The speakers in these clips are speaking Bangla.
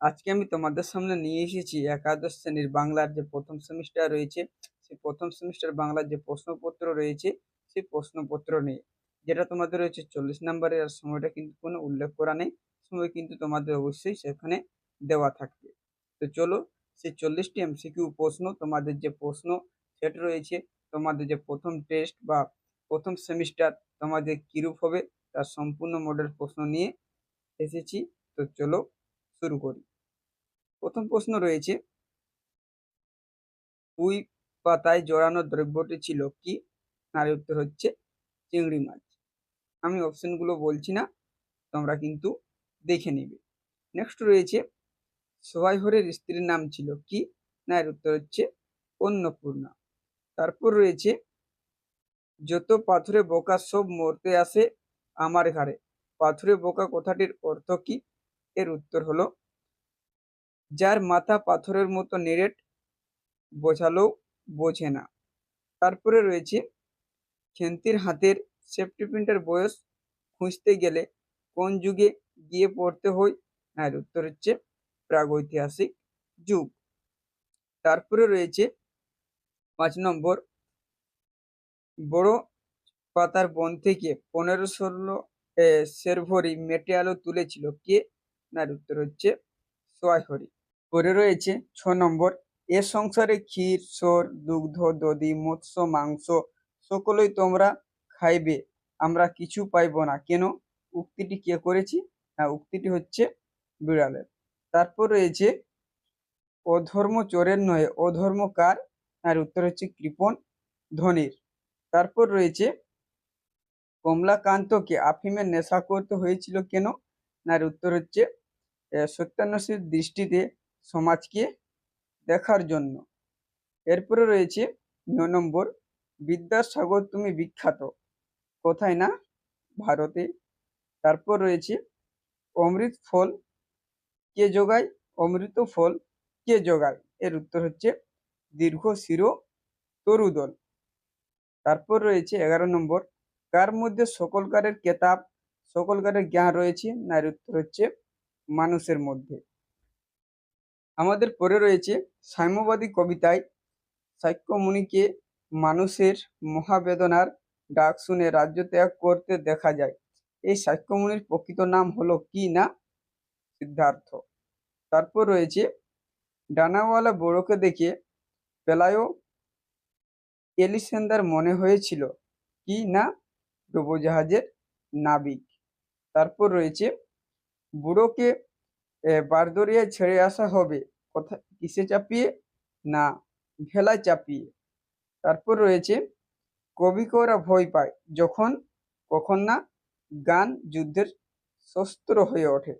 আজকে আমি তোমাদের সামনে নিয়ে এসেছি একাদশ শ্রেণির বাংলার যে প্রথম সেমিস্টার রয়েছে, সেই প্রথম সেমিস্টার বাংলার যে প্রশ্নপত্র রয়েছে, সেই প্রশ্নপত্র নিয়ে। যেটা তোমাদের রয়েছে চল্লিশ নাম্বারের আর সময়টা কিন্তু কোনো উল্লেখ করা নেই, সময় কিন্তু তোমাদের অবশ্যই সেখানে দেওয়া থাকবে। তো চলো, সেই চল্লিশটি এমসিকিউ প্রশ্ন, তোমাদের যে প্রশ্ন সেট রয়েছে, তোমাদের যে প্রথম টেস্ট বা প্রথম সেমিস্টার তোমাদের কিরূপ হবে, তার সম্পূর্ণ মডেল প্রশ্ন নিয়ে এসেছি। তো চলো, শুরু করি। প্রথম প্রশ্ন রয়েছে পুঁই পাতায় জড়ানো দ্রব্যটি ছিল কি? নারী উত্তর হচ্ছে চিংড়ি মাছ। আমি অপশনগুলো বলছি না, তোমরা কিন্তু দেখে নিবে। নেক্সট রয়েছে, সোহাইহরের স্ত্রীর নাম ছিল কি? না এর উত্তর হচ্ছে অন্নপূর্ণা। তারপর রয়েছে, যত পাথরে বোকা সব মরতে আসে আমার ঘাড়ে। পাথরে বোকা কথাটির অর্থ কি? এর উত্তর হলো যার মাথা পাথরের মতো নেড়েট বোঝালেও বোঝে না। তারপরে রয়েছে খেন্তির হাতের সেফটি প্রিন্টের বয়স খুঁজতে গেলে কোন যুগে গিয়ে পড়তে হয়? না উত্তর হচ্ছে প্রাগৈতিহাসিক যুগ। তারপরে রয়েছে পাঁচ নম্বর বড় পাতার বন থেকে পনেরো ষোলো শেরভরি মেটে আলো তুলেছিল। কে? না, এর উত্তর হচ্ছে সোয়াইহরি। পরে রয়েছে। ছ নম্বর এ সংসারে ক্ষীর সর দুগ্ধ দধি মৎস্য মাংস সকলেই তোমরা খাইবে আমরা কিছু পাইব না। কেন? উক্তিটি কে করেছি? না উক্তিটি হচ্ছে বিড়ালের। তারপর রয়েছে অধর্ম চোরের নয় অধর্ম কার? আর উত্তর হচ্ছে কৃপণ ধনির। তারপর রয়েছে কমলাকান্তকে আফিমের নেশা করতে হয়েছিল কেন? এর উত্তর হচ্ছে আহ, সত্যান্বেষীর দৃষ্টিতে সমাজকে দেখার জন্য। এরপরে রয়েছে ন নম্বর, বিদ্যাসাগর তুমি বিখ্যাত। কোথায় না? ভারতে। তারপর রয়েছে, অমৃত ফল কে যোগায় অমৃত ফল কে যোগায় এর উত্তর হচ্ছে, দীর্ঘ শির তরুদল। তারপর রয়েছে এগারো নম্বর, কার মধ্যে সকলকারের কেতাব, সকলকারের জ্ঞান রয়েছে? না, এর উত্তর হচ্ছে, মানুষের মধ্যে। আমাদের পরে রয়েছে সাম্যবাদী কবিতায় সাক্ষ্যমুনিকে মানুষের মহাবেদনার ডাক শুনে রাজ্য ত্যাগ করতে দেখা যায়। এই সাক্ষ্যমুনির প্রকৃত নাম হলো কি না? সিদ্ধার্থ। তারপর রয়েছে, ডানাওয়ালা বড়োকে দেখে পেলায়ও এলিসেন্দার মনে হয়েছিল, কি না? ডুবোজাহাজের নাবিক। তারপর রয়েছে, বুড়োকে বারদরিয়ায় ছেড়ে আসা হবে। কথা, কিসে চাপিয়ে? না ভেলায় চাপিয়ে। তারপর রয়েছে কবিকে ওরা ভয় পায়, যখন, কখন না গান যুদ্ধের শস্ত্র হয়ে ওঠে।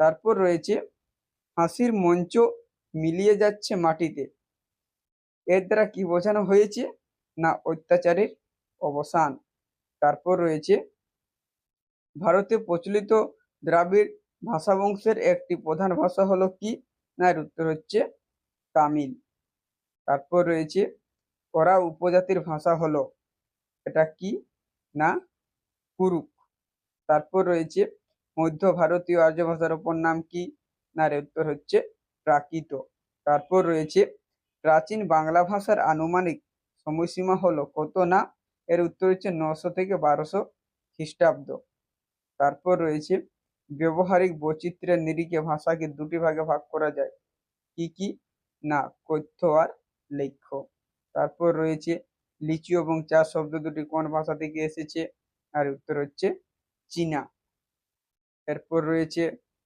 তারপর রয়েছে, হাসির মঞ্চ মিলিয়ে যাচ্ছে মাটিতে। এর দ্বারা কি বোঝানো হয়েছে? না, অত্যাচারের অবসান। তারপর রয়েছে, ভারতে প্রচলিত দ্রাবিড় ভাষাবংশের একটি প্রধান ভাষা হলো কি? না উত্তর হচ্ছে তামিল। তারপর রয়েছে, করা উপজাতির ভাষা হলো এটা কি? না, কুরুক। তারপর রয়েছে, মধ্য ভারতীয় আর্য ভাষার ওপর নাম কি? না উত্তর হচ্ছে প্রাকৃত। তারপর রয়েছে, প্রাচীন বাংলা ভাষার আনুমানিক সময়সীমা হলো কত না? এর উত্তর হচ্ছে নশো থেকে বারোশো খ্রিস্টাব্দ। তারপর রয়েছে ব্যবহারিক বৈচিত্র্যের নিরিখে ভাষাকে দুটি ভাগে ভাগ করা যায়। কি কি? না, কথ্য আর লেখ্য। তারপর রয়েছে লিচু এবং চা শব্দ দুটি কোন ভাষা থেকে এসেছে? আর উত্তর হচ্ছে চীনা। এরপর রয়েছে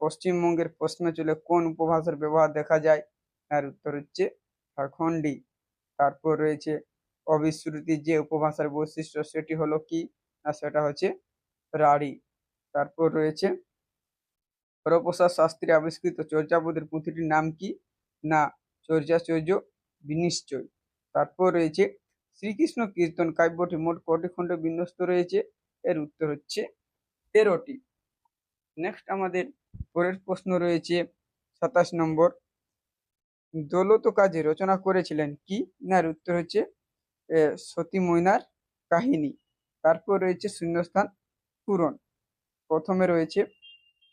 পশ্চিমবঙ্গের পশ্চিমাঞ্চলে কোন উপভাষার ব্যবহার দেখা যায়? আর উত্তর হচ্ছে ঝাড়খণ্ডী তারপর রয়েছে অবিশ্রুতি, যে উপভাষার বৈশিষ্ট্য সেটি হলো কি? না, সেটা হচ্ছে রাঢ়ী। তারপর রয়েছে হরপ্রসাদ শাস্ত্রী আবিষ্কৃত চর্যাপদের পুঁথিটির নাম কি? না, চর্যাচর্য বিনিশ্চয়। তারপর রয়েছে, শ্রীকৃষ্ণ কীর্তন কাব্যটি মোট কটি খণ্ডে বিন্যস্ত রয়েছে? এর উত্তর হচ্ছে তেরোটি। নেক্সট আমাদের পরের প্রশ্ন রয়েছে, সাতাশ নম্বর। দৌলত কাজে রচনা করেছিলেন কি? না উত্তর হচ্ছে সতী ময়নার কাহিনী। তারপর রয়েছে শূন্যস্থান পূরণ। প্রথমে রয়েছে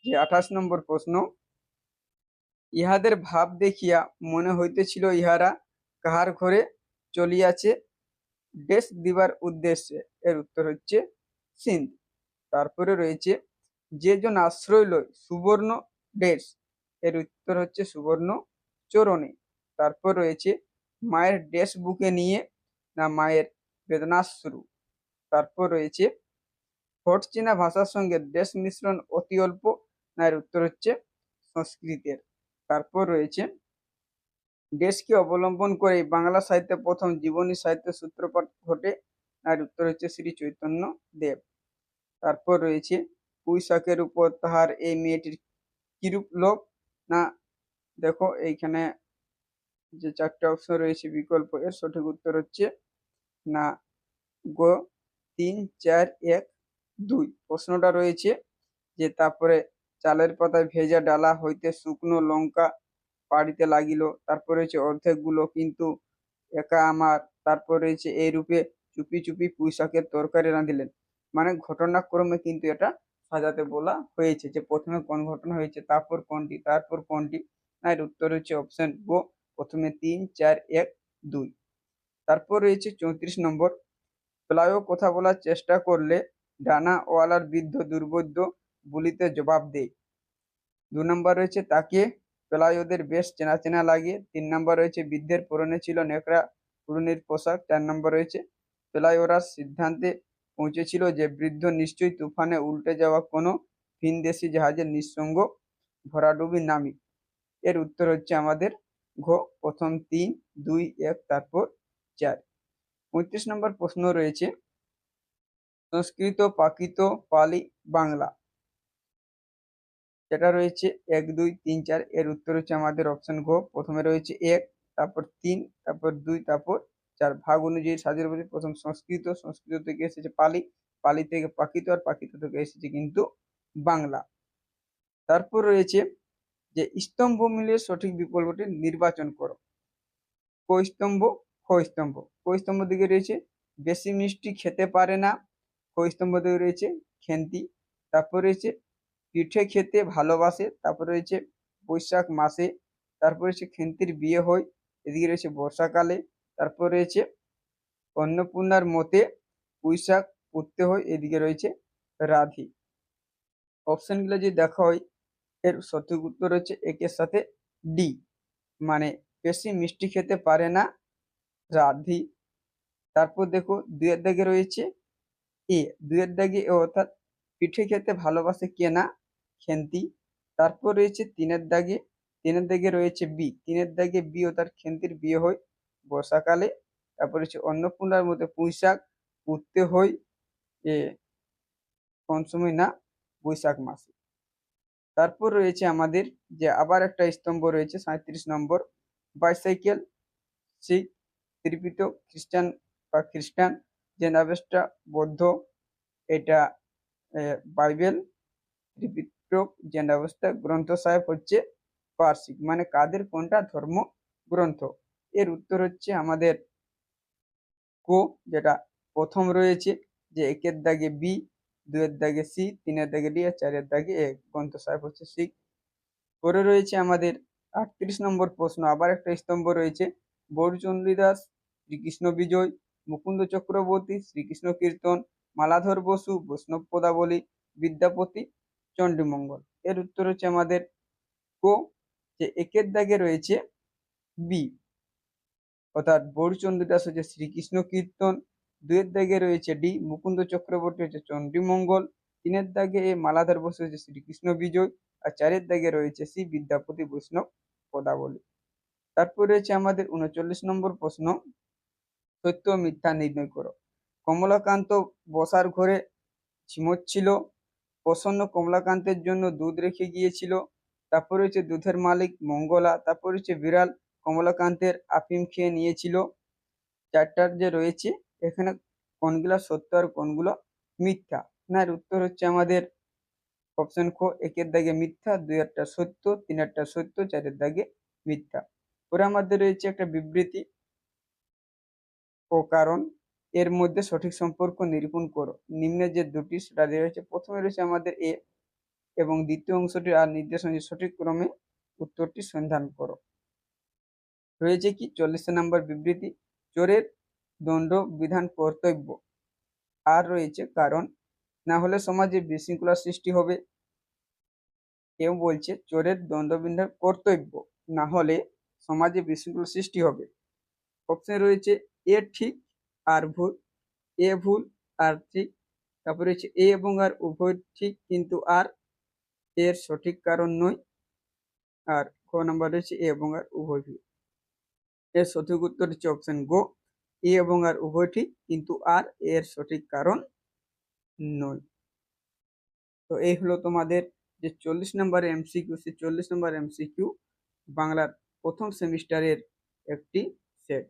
যে আঠাশ নম্বর প্রশ্ন, ইহাদের ভাব দেখিয়া মনে হইতেছিল ইহারা কাহার ঘরে চলিয়াছে ডেস দিবার উদ্দেশ্যে। এর উত্তর হচ্ছে সিন্ধ। তারপরে রয়েছে, যে জন আশ্রয় লয় সুবর্ণ ডেস এর উত্তর হচ্ছে সুবর্ণ চরণে। তারপর রয়েছে, মায়ের ডেস বুকে নিয়ে না মায়ের বেদনাশ্রু। তারপর রয়েছে হট চীনা ভাষার সঙ্গে দেশ মিশ্রণ অতি অল্প না এর উত্তর হচ্ছে সংস্কৃতের। তারপর রয়েছে, দেশকে অবলম্বন করে বাংলা সাহিত্যে প্রথম জীবনী সাহিত্য সূত্রপাত ঘটে আর উত্তর হচ্ছে শ্রী চৈতন্য দেব। তারপর রয়েছে, পুঁইশাকের উপর তাহার এই মেয়েটির কিরূপ লোক না, দেখো এইখানে যে চারটে অপশন রয়েছে বিকল্প, এর সঠিক উত্তর হচ্ছে না। গ, তিন, চার, এক, দুই। প্রশ্নটা রয়েছে যে তারপরে চালের পাতায় ভেজা ডালা হইতে শুকনো লঙ্কা পাড়িতে লাগিল। তারপর রয়েছে অর্ধেকগুলো, কিন্তু একা আমার। তারপর রয়েছে এই রূপে চুপি চুপি পুঁই শাকের তরকারি রাঁধিলেন। মানে ঘটনাক্রমে কিন্তু এটা সাজাতে বলা হয়েছে যে, প্রথমে কোন ঘটনা হয়েছে, তারপর কোনটি তারপর কোনটি। না এর উত্তর হচ্ছে অপশন গো প্রথমে তিন, চার, এক, দুই। তারপর রয়েছে চৌত্রিশ নম্বর। প্লায়ও কথা বলার চেষ্টা করলে ডানাওয়ালার বৃদ্ধ দুর্বোধ্য বলিতে জবাব দেয় দু নম্বর রয়েছে তাকে প্লায়োদের বেশ চেনা চেনা লাগে। তিন নম্বর রয়েছে বৃদ্ধের পরনে ছিল নেকড়া পুরনির পোশাক। চার নম্বর রয়েছে প্লায়োরা সিদ্ধান্তে পৌঁছেছিল যে বৃদ্ধ নিশ্চয়ই তুফানে উল্টে যাওয়া কোনো ভিনদেশি জাহাজের নিঃসঙ্গ ভরাডুবি নামিক এর উত্তর হচ্ছে আমাদের ঘ, প্রথম তিন, দুই, এক, তারপর চার। পঁয়ত্রিশ নম্বর প্রশ্ন রয়েছে, সংস্কৃত পাকিত পালি বাংলা। যেটা রয়েছে এক, দুই, তিন, চার, এর উত্তর হচ্ছে আমাদের অপশন ঘ। প্রথমে রয়েছে এক, তারপর তিন, তারপর দুই, তারপর চার। ভাগ অনুযায়ী সাজের বলি প্রথম সংস্কৃত সংস্কৃত থেকে এসেছে পালি। পালি থেকে প্রাকৃত আর প্রাকৃত থেকে এসেছে কিন্তু বাংলা। তারপর রয়েছে যে স্তম্ভ মিলিয়ে সঠিক বিকল্পটি নির্বাচন করো। ক স্তম্ভ? খ স্তম্ভ। ক স্তম্ভ দিকে রয়েছে বেশি মিষ্টি খেতে পারে না। খ স্তম্ভ দিকে রয়েছে খেন্তি। তারপর রয়েছে পিঠে খেতে ভালোবাসে। তারপর রয়েছে বৈশাখ মাসে, তারপর রয়েছে খেন্তির বিয়ে হয়, এদিকে রয়েছে বর্ষাকালে, তারপর রয়েছে অন্নপূর্ণার মতে পুঁইশাক পুঁততে হয়, এদিকে রয়েছে রাধি। অপশনগুলো যদি দেখা হয়, এর সঠিক উত্তর হচ্ছে একের সাথে ডি মানে বেশি মিষ্টি খেতে পারে না রাধি। তারপর দেখো দুয়ের দাগে রয়েছে এ দুয়ের দাগে এ অর্থাৎ পিঠে খেতে ভালোবাসে কে না? খেন্তি তারপর রয়েছে তিনের দাগে তিনের দাগে রয়েছে বি। তিনের দাগে বি ও তার খেন্তির বিয়ে হয় বর্ষাকালে। তারপর রয়েছে অন্নপূর্ণার মধ্যে পুঁই শাক পুঁততে হয় এ কোন সময় না, বৈশাখ মাসে। তারপর রয়েছে আমাদের যে আবার একটা স্তম্ভ রয়েছে সাঁত্রিশ নম্বর বাইসাইকেল। শিখ ত্রিপিত খ্রিস্টান বা খ্রিস্টান জেনাবেস্টা বৌদ্ধ, এটা বাইবেল ত্রিপিটক জেনাবেস্টা গ্রন্থ সাহেব হচ্ছে পার্সিক মানে কাদের কোনটা ধর্ম গ্রন্থ? এর উত্তর হচ্ছে আমাদের কো, যেটা প্রথম রয়েছে, যে একের দাগে বি, দুয়ের দাগে সি, তিনের দাগে ডি আর চারের দাগে এক গ্রন্থ সাহেব হচ্ছে সি পরে রয়েছে আমাদের আটত্রিশ নম্বর প্রশ্ন। আবার একটা স্তম্ভ রয়েছে। বৌরচন্দ্রীদাস, শ্রীকৃষ্ণ বিজয়, মুকুন্দ চক্রবর্তী, শ্রীকৃষ্ণ কীর্তন, মালাধর বসু, বৈষ্ণব পদাবলী, বিদ্যাপতি চণ্ডীমঙ্গল এর উত্তর হচ্ছে আমাদের কো, যে একের দাগে রয়েছে বি অর্থাৎ বৌরচন্দ্র দাস হচ্ছে শ্রীকৃষ্ণ কীর্তন দুয়ের দাগে রয়েছে ডি মুকুন্দ চক্রবর্তী হচ্ছে চণ্ডীমঙ্গল তিনের দাগে এ মালাধর বসু হচ্ছে শ্রীকৃষ্ণ বিজয়, আর চারের দাগে রয়েছে সি বিদ্যাপতি বৈষ্ণব পদাবলী। তারপর রয়েছে আমাদের উনচল্লিশ নম্বর প্রশ্ন, সত্য মিথ্যা নির্ণয় করো। কমলাকান্ত বসার ঘরে ঝিমোচ্ছিল প্রসন্ন কমলাকান্তের জন্য দুধ রেখে গিয়েছিল। তারপর হচ্ছে দুধের মালিক মঙ্গলা, তারপর হচ্ছে বিড়াল কমলাকান্তের আফিম খেয়ে নিয়েছিল। চারটার যে রয়েছে, এখানে কোনগুলো সত্য আর কোনগুলো মিথ্যা? না উত্তর হচ্ছে আমাদের অপশন খ, একের দাগে মিথ্যা, দুই একটা সত্য, তিন একটা সত্য, চারের দাগে মিথ্যা। পরে আমাদের রয়েছে একটা বিবৃতি ও কারণ। এর মধ্যে সঠিক সম্পর্ক নিরূপণ করো। নিম্নে যে দুটি সেটা রয়েছে প্রথমে রয়েছে আমাদের এ এবং দ্বিতীয় অংশটি আর নির্দেশন সঠিক ক্রমে উত্তরটি সন্ধান করো। রয়েছে কি? চল্লিশ নম্বর বিবৃতি, চোরের দণ্ড বিধান কর্তব্য। আর রয়েছে কারণ, না হলে সমাজে বিশৃঙ্খলা সৃষ্টি হবে। কেউ বলছে, চোরের দণ্ডবিধান কর্তব্য, না হলে সমাজে বিশৃঙ্খলা সৃষ্টি হবে। অপশন রয়েছে, এ ঠিক আর ভুল, এ ভুল আর ঠিক। তারপরে রয়েছে এ এবং আর উভয় ঠিক, কিন্তু আর এর সঠিক কারণ নয়। আর ক নাম্বার রয়েছে এ এবং আর উভয় ভুল। এর সঠিক উত্তর হচ্ছে অপশন গো এ এবং আর উভয় ঠিক, কিন্তু আর এর সঠিক কারণ নয়। তো এই হলো তোমাদের যে চল্লিশ নম্বর এমসিকিউ সে চল্লিশ নম্বর এমসিকিউ বাংলার প্রথম সেমিস্টারের একটি সেট।